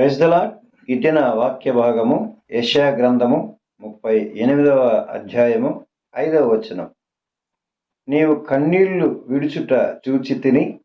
ప్రెజ్దలా ఇటిన వాక్య భాగము యశా గ్రంథము ముప్పై ఎనిమిదవ అధ్యాయము ఐదవ వచనం. నీవు కన్నీళ్ళు విడుచుట చూచి తిని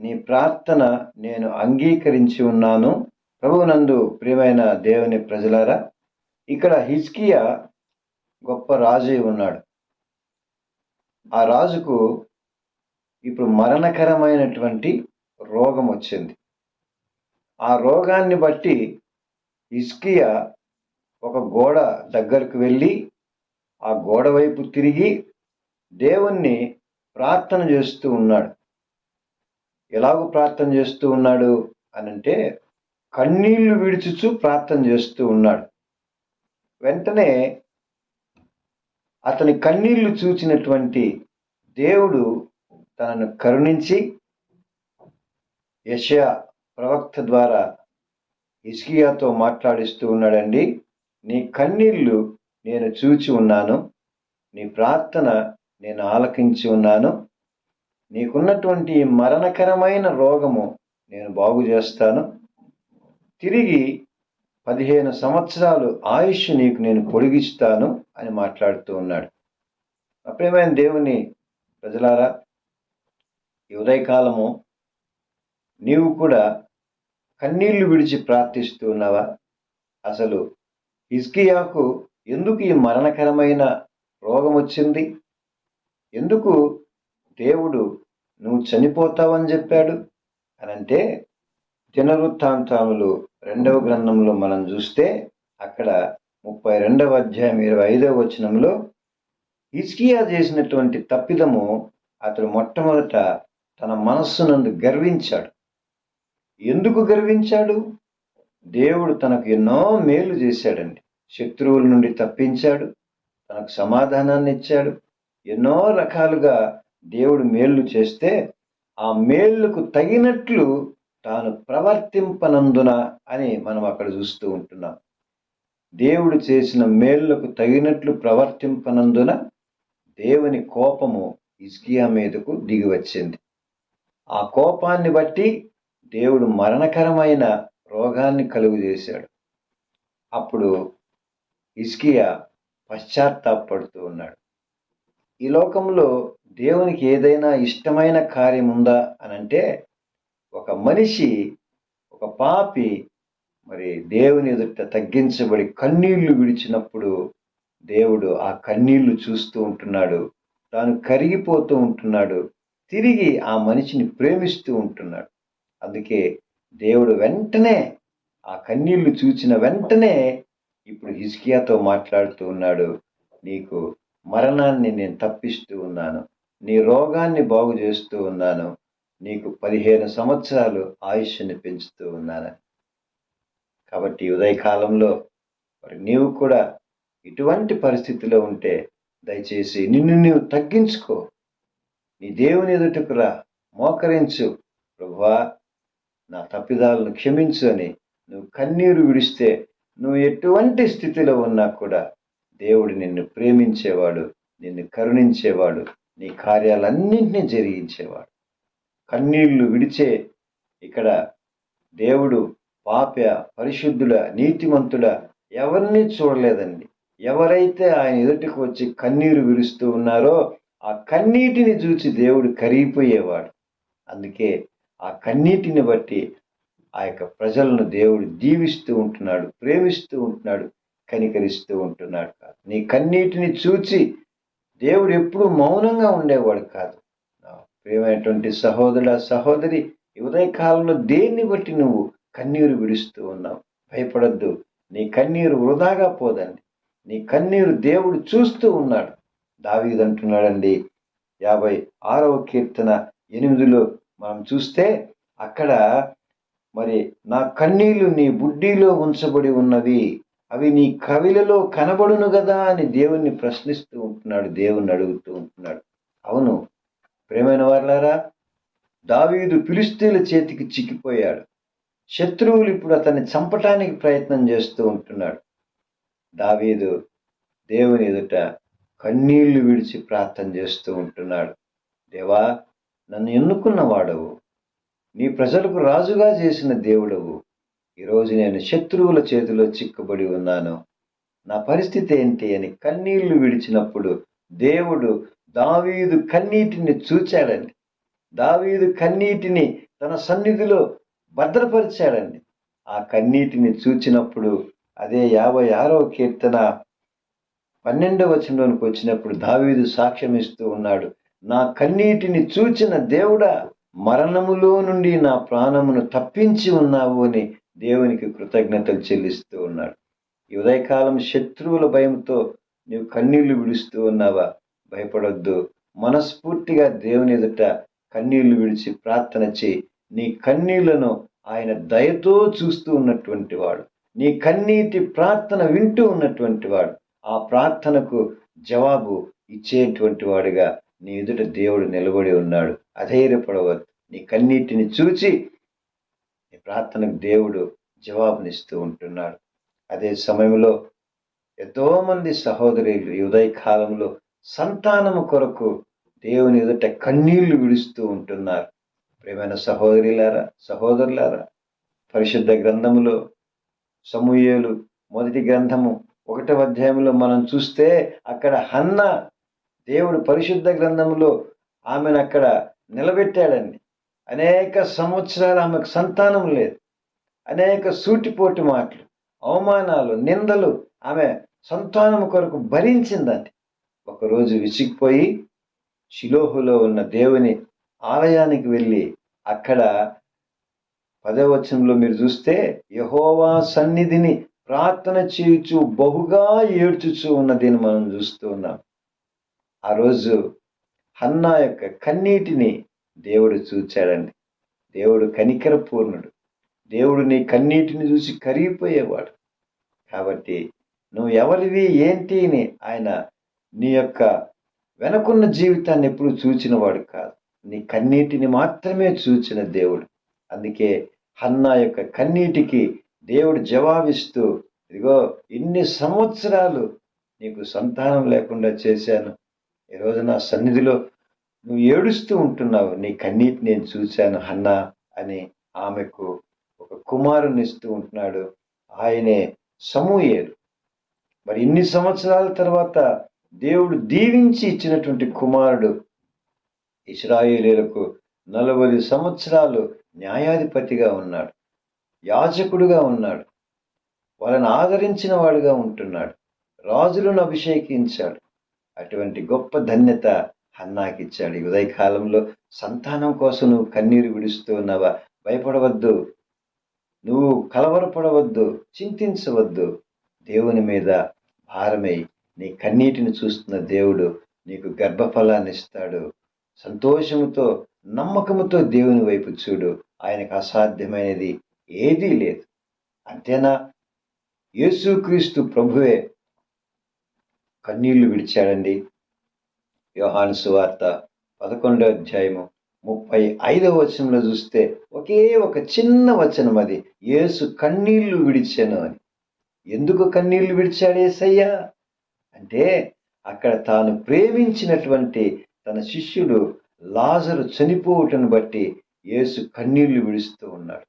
నీ ప్రార్థన నేను అంగీకరించి ఉన్నాను. ప్రభువునందు ప్రియమైన దేవుని ప్రజలారా ఇక్కడ హిజ్కియా గొప్ప రాజు ఉన్నాడు. ఆ రాజుకు ఇప్పుడు మరణకరమైనటువంటి రోగం వచ్చింది. ఆ రోగాన్ని బట్టి ఇస్కియా ఒక గోడ దగ్గరకు వెళ్ళి ఆ గోడ వైపు తిరిగి దేవుణ్ణి ప్రార్థన చేస్తూ ఉన్నాడు. ఎలాగో ప్రార్థన చేస్తూ ఉన్నాడు అనంటే కన్నీళ్ళు విడుచుచు ప్రార్థన చేస్తూ ఉన్నాడు. వెంటనే అతని కన్నీళ్ళు చూచినటువంటి దేవుడు తనను కరుణించి యషయా ప్రవక్త ద్వారా ఇస్కియాతో మాట్లాడిస్తూ ఉన్నాడండి నీ కన్నీళ్ళు నేను చూచి ఉన్నాను నీ ప్రార్థన నేను ఆలకించి ఉన్నాను నీకున్నటువంటి మరణకరమైన రోగము నేను బాగు చేస్తాను. తిరిగి పదిహేను సంవత్సరాలు ఆయుష్ నీకు నేను పొడిగిస్తాను అని మాట్లాడుతూ ఉన్నాడు. అప్రియమైన దేవుని ప్రజలారా ఈ ఉదయకాలము నీవు కూడా కన్నీళ్ళు విడిచి ప్రార్థిస్తూ ఉన్నావా? అసలు హిజ్కియాకు ఎందుకు ఈ మరణకరమైన రోగం వచ్చింది? ఎందుకు దేవుడు నువ్వు చనిపోతావని చెప్పాడు? అనంటే దినవృత్తాంతాములు రెండవ గ్రంథంలో మనం చూస్తే అక్కడ ముప్పై రెండవ అధ్యాయం ఇరవై ఐదవ వచనంలో ఇస్కియా చేసినటువంటి తప్పిదము అతడు మొట్టమొదట తన మనస్సునందు గర్వించాడు. ఎందుకు గర్వించాడు? దేవుడు తనకు ఎన్నో మేలు చేశాడండి. శత్రువుల నుండి తప్పించాడు తనకు సమాధానాన్ని ఇచ్చాడు. ఎన్నో రకాలుగా దేవుడు మేళ్ళు చేస్తే ఆ మేళ్ళకు తగినట్లు తాను ప్రవర్తింపనందున అని మనం అక్కడ చూస్తూ ఉంటున్నాం. దేవుడు చేసిన మేళ్ళకు తగినట్లు ప్రవర్తింపనందున దేవుని కోపము ఇస్కియా మీదకు దిగి వచ్చింది ఆ కోపాన్ని బట్టి దేవుడు మరణకరమైన రోగాన్ని కలుగు చేశాడు అప్పుడు ఇస్కియా పశ్చాత్తాపడుతూ ఉన్నాడు. ఈ లోకంలో దేవునికి ఏదైనా ఇష్టమైన కార్యం ఉందా అని అంటే ఒక మనిషి ఒక పాపి మరి దేవుని ఎదుట తగ్గించబడి కన్నీళ్ళు విడిచినప్పుడు దేవుడు ఆ కన్నీళ్ళు చూస్తూ ఉంటున్నాడు. తాను కరిగిపోతూ ఉంటున్నాడు. తిరిగి ఆ మనిషిని ప్రేమిస్తూ ఉంటున్నాడు. అందుకే దేవుడు వెంటనే ఆ కన్నీళ్ళు చూచిన వెంటనే ఇప్పుడు హిజ్కియాతో మాట్లాడుతూ ఉన్నాడు నీకు మరణాన్ని నేను తప్పిస్తూ ఉన్నాను నీ రోగాన్ని బాగు చేస్తూ ఉన్నాను నీకు పదిహేను సంవత్సరాలు ఆయుష్ని పెంచుతూ ఉన్నాను. కాబట్టి ఉదయకాలంలో మరి నీవు కూడా ఇటువంటి పరిస్థితిలో ఉంటే దయచేసి నిన్ను నీవు తగ్గించుకో నీ దేవుని ఎదుటకు రా మోకరించు. ప్రభువా నా తప్పిదాలను క్షమించు అని నువ్వు కన్నీరు విడిస్తే నువ్వు ఎటువంటి స్థితిలో ఉన్నా కూడా దేవుడు నిన్ను ప్రేమించేవాడు నిన్ను కరుణించేవాడు నీ కార్యాలన్నింటినీ జరిగించేవాడు. కన్నీళ్ళు విడిచే ఇక్కడ దేవుడు పాప పరిశుద్ధుల నీతిమంతుల ఎవరిని చూడలేదండి. ఎవరైతే ఆయన ఎదుటికి వచ్చి కన్నీరు విరుస్తూ ఉన్నారో ఆ కన్నీటిని చూచి దేవుడు కరిగిపోయేవాడు. అందుకే ఆ కన్నీటిని బట్టి ఆ యొక్క ప్రజలను దేవుడు దీవిస్తూ ఉంటున్నాడు ప్రేమిస్తూ ఉంటున్నాడు కనికరిస్తూ ఉంటున్నాడు కాదు. నీ కన్నీటిని చూచి దేవుడు ఎప్పుడూ మౌనంగా ఉండేవాడు కాదు. నా ప్రియమైనటువంటి సహోదరి ఈ ఉదయకాలంలో దేన్ని బట్టి నువ్వు కన్నీరు విడుస్తూ ఉన్నావు? భయపడద్దు. నీ కన్నీరు వృధాగా పోదండి. నీ కన్నీరు దేవుడు చూస్తూ ఉన్నాడు. దావీదంటున్నాడండి యాభై ఆరవ కీర్తన ఎనిమిదిలో మనం చూస్తే అక్కడ మరి నా కన్నీళ్ళు నీ బుడ్డిలో ఉంచబడి ఉన్నవి. అవి నీ కవిలలో కనబడును కదా అని దేవుణ్ణి ప్రశ్నిస్తూ ఉంటున్నాడు దేవుణ్ణి అడుగుతూ ఉంటున్నాడు. అవును ప్రేమైన వర్లారా దావీదు ఫిలిస్తీన్ల చేతికి చిక్కిపోయాడు. శత్రువులు ఇప్పుడు అతన్ని చంపటానికి ప్రయత్నం చేస్తూ ఉంటున్నాడు. దావీదు దేవుని ఎదుట కన్నీళ్ళు విడిచి ప్రార్థన చేస్తూ ఉంటున్నాడు. దేవా నన్ను ఎన్నుకున్నవాడవు నీ ప్రజలకు రాజుగా చేసిన దేవుడవు. ఈరోజు నేను శత్రువుల చేతిలో చిక్కుబడి ఉన్నాను. నా పరిస్థితి ఏంటి అని కన్నీళ్ళు విడిచినప్పుడు దేవుడు దావీదు కన్నీటిని చూచాడండి. దావీదు కన్నీటిని తన సన్నిధిలో భద్రపరిచాడండి. ఆ కన్నీటిని చూచినప్పుడు అదే యాభై ఆరవ కీర్తన పన్నెండవ వచనంలోనికి వచ్చినప్పుడు దావీదు సాక్ష్యం ఇస్తూ ఉన్నాడు. నా కన్నీటిని చూచిన దేవుడా మరణములో నుండి నా ప్రాణమును తప్పించి ఉన్నావు అని దేవునికి కృతజ్ఞతలు చెల్లిస్తూ ఉన్నాడు. ఈ ఉదయకాలం శత్రువుల భయంతో నీవు కన్నీళ్ళు విడుస్తూ ఉన్నావా? భయపడొద్దు. మనస్ఫూర్తిగా దేవుని ఎదుట కన్నీళ్ళు విడిచి ప్రార్థన చేయి. నీ కన్నీళ్ళను ఆయన దయతో చూస్తూ ఉన్నటువంటి వాడు. నీ కన్నీటి ప్రార్థన వింటూ ఉన్నటువంటి వాడు. ఆ ప్రార్థనకు జవాబు ఇచ్చేటువంటి వాడుగా నీ ఎదుట దేవుడు నిలబడి ఉన్నాడు. అధైర్యపడవద్దు. నీ కన్నీటిని చూచి నీ ప్రార్థనకు దేవుడు జవాబునిస్తూ ఉంటున్నాడు. అదే సమయంలో ఎంతోమంది సహోదరులు ఈ ఉదయ కాలంలో సంతానము కొరకు దేవుని ఎదుట కన్నీళ్ళు విడుస్తూ ఉంటున్నారు. ప్రేమైన సహోదరులారా సహోదరులారా పరిశుద్ధ గ్రంథములో సమూయేలు మొదటి గ్రంథము ఒకటవ అధ్యాయంలో మనం చూస్తే అక్కడ హన్న దేవుడు పరిశుద్ధ గ్రంథంలో ఆమెను అక్కడ నిలబెట్టాడండి. అనేక సంవత్సరాలు ఆమెకు సంతానం లేదు. అనేక సూటిపోటి మాటలు అవమానాలు నిందలు ఆమె సంతానం కొరకు భరించిందండి. ఒకరోజు విసిగిపోయి శిలోహులో ఉన్న దేవుని ఆలయానికి వెళ్ళి అక్కడ పదవచనంలో మీరు చూస్తే యహోవా సన్నిధిని ప్రార్థన చేయుచు బహుగా ఏడ్చుచు ఉన్నదని మనం చూస్తూ ఉన్నాం. ఆ రోజు హన్నా యొక్క కన్నీటిని దేవుడు చూచాడండి. దేవుడు కనికర పూర్ణుడు దేవుడు నీ కన్నీటిని చూసి కరిగిపోయేవాడు. కాబట్టి నువ్వు ఎవరివి ఏంటి అని ఆయన నీ యొక్క వెనకున్న జీవితాన్ని ఎప్పుడు చూచినవాడు కాదు. నీ కన్నీటిని మాత్రమే చూచిన దేవుడు. అందుకే హన్నా యొక్క కన్నీటికి దేవుడు జవాబిస్తూ ఇదిగో ఇన్ని సంవత్సరాలు నీకు సంతానం లేకుండా చేశాను. ఈరోజు నా సన్నిధిలో నువ్వు ఏడుస్తూ ఉంటున్నావు. నీ కన్నీటి నేను చూశాను హన్నా అని ఆమెకు ఒక కుమారుని ఇస్తూ ఉంటున్నాడు. ఆయనే సమూయేలు. మరి ఇన్ని సంవత్సరాల తర్వాత దేవుడు దీవించి ఇచ్చినటువంటి కుమారుడు ఇస్రాయేలీలకు నలభై సంవత్సరాలు న్యాయాధిపతిగా ఉన్నాడు. యాజకుడుగా ఉన్నాడు. వాళ్ళని ఆదరించిన వాడుగా ఉంటున్నాడు. రాజులను అభిషేకించాడు. అటువంటి గొప్ప ధన్యత హన్నాకి ఇచ్చాడు. ఈ ఉదయకాలంలో సంతానం కోసం నువ్వు కన్నీరు విడుస్తూ ఉన్నావా? భయపడవద్దు. నువ్వు కలవరపడవద్దు. చింతించవద్దు. దేవుని మీద భారమై నీ కన్నీటిని చూస్తున్న దేవుడు నీకు గర్భఫలాన్ని ఇస్తాడు. సంతోషముతో నమ్మకముతో దేవుని వైపు చూడు. ఆయనకు అసాధ్యమైనది ఏదీ లేదు. అంతేనా? యేసుక్రీస్తు ప్రభువే కన్నీళ్ళు విడిచాడండి. యోహాను సువార్త పదకొండో అధ్యాయము ముప్పై ఐదవ వచనంలో చూస్తే ఒకే ఒక చిన్న వచనం అది యేసు కన్నీళ్ళు విడిచాను అని. ఎందుకు కన్నీళ్ళు విడిచాడు ఏసయ్యా? అంటే అక్కడ తాను ప్రేమించినటువంటి తన శిష్యుడు లాజరు చనిపోవటను బట్టి యేసు కన్నీళ్ళు విడుస్తూ ఉన్నాడు.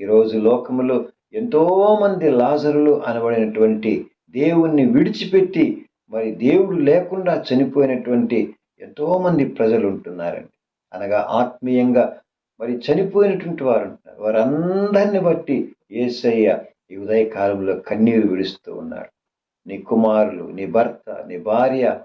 ఈరోజు లోకములో ఎంతోమంది లాజరులు అనబడినటువంటి దేవుణ్ణి విడిచిపెట్టి మరి దేవుడు లేకుండా చనిపోయినటువంటి ఎంతోమంది ప్రజలు ఉంటున్నారండి అనగా ఆత్మీయంగా మరి చనిపోయినటువంటి వారు ఉంటున్నారు వారందరిని బట్టి ఏసయ్య ఈ ఉదయకాలంలో కన్నీరు విడుస్తూ ఉన్నాడు నీ కుమారులు నీ భర్త నీ భార్య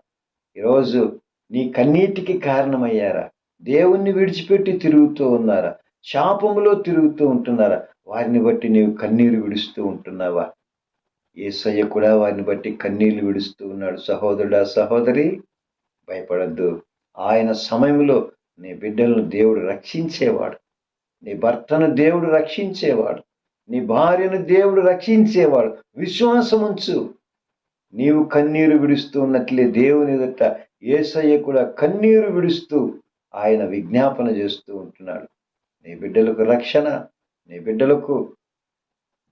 ఈరోజు నీ కన్నీటికి కారణమయ్యారా? దేవుణ్ణి విడిచిపెట్టి తిరుగుతూ ఉన్నారా? శాపములో తిరుగుతూ ఉంటున్నారా? వారిని బట్టి నీవు కన్నీరు విడుస్తూ ఉంటున్నావా? ఏసయ్య కూడా వారిని బట్టి కన్నీళ్ళు విడుస్తూ ఉన్నాడు. సహోదరుడా సహోదరి భయపడద్దు. ఆయన సమయంలో నీ బిడ్డలను దేవుడు రక్షించేవాడు. నీ భర్తను దేవుడు రక్షించేవాడు. నీ భార్యను దేవుడు రక్షించేవాడు. విశ్వాసం ఉంచు నీవు కన్నీరు విడుస్తూ ఉన్నట్లే దేవుని ఎదుట ఏసయ్య కూడా కన్నీరు విడుస్తూ ఆయన విజ్ఞాపన చేస్తూ ఉంటున్నాడు. నీ బిడ్డలకు రక్షణ నీ బిడ్డలకు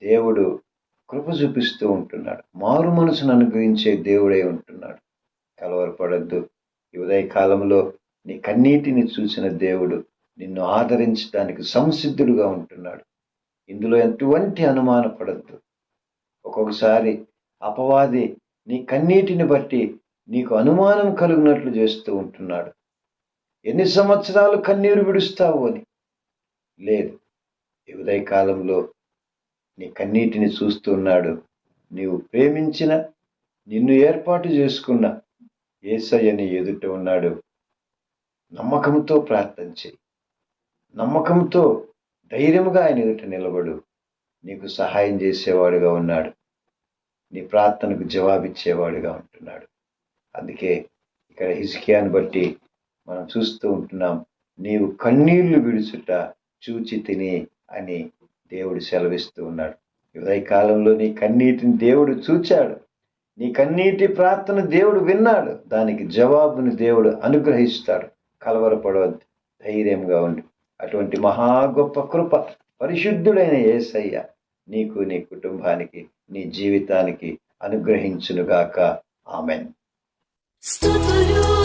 దేవుడు కృప చూపిస్తూ ఉంటున్నాడు. మారు మనసును అనుగ్రహించే దేవుడై ఉంటున్నాడు. కలవరపడద్దు. ఈ ఉదయ కాలంలో నీ కన్నీటిని చూసిన దేవుడు నిన్ను ఆదరించడానికి సంసిద్ధుడుగా ఉంటున్నాడు. ఇందులో ఎటువంటి అనుమానపడద్దు ఒక్కొక్కసారి అపవాది నీ కన్నీటిని బట్టి నీకు అనుమానం కలుగునట్లు చేస్తూ ఉంటున్నాడు. ఎన్ని సంవత్సరాలు కన్నీరు విడుస్తావు అని? లేదు. ఈ ఉదయ కాలంలో నీ కన్నీటిని చూస్తున్నాడు నీవు ప్రేమించిన నిన్ను ఏర్పాటు చేసుకున్న ఏసయ్యని ఎదుట ఉన్నాడు. నమ్మకంతో ప్రార్థన చేయి నమ్మకంతో ధైర్యముగా ఆయన ఎదుట నిలబడు. నీకు సహాయం చేసేవాడుగా ఉన్నాడు. నీ ప్రార్థనకు జవాబిచ్చేవాడుగా ఉంటున్నాడు. అందుకే ఇక్కడ హిజ్కియాను బట్టి మనం చూస్తూ ఉంటున్నాం నీవు కన్నీళ్ళు విడుచుట చూచి తిని అని దేవుడు సెలవిస్తూ ఉన్నాడు. ఉదయ కాలంలో నీ కన్నీటిని దేవుడు చూచాడు. నీ కన్నీటి ప్రార్థన దేవుడు విన్నాడు. దానికి జవాబుని దేవుడు అనుగ్రహిస్తాడు. కలవరపడవద్దు. ధైర్యంగా ఉండు. అటువంటి మహా గొప్ప కృప పరిశుద్ధుడైన యేసయ్య నీకు నీ కుటుంబానికి నీ జీవితానికి అనుగ్రహించునుగాక. ఆమెన్. స్తుతులు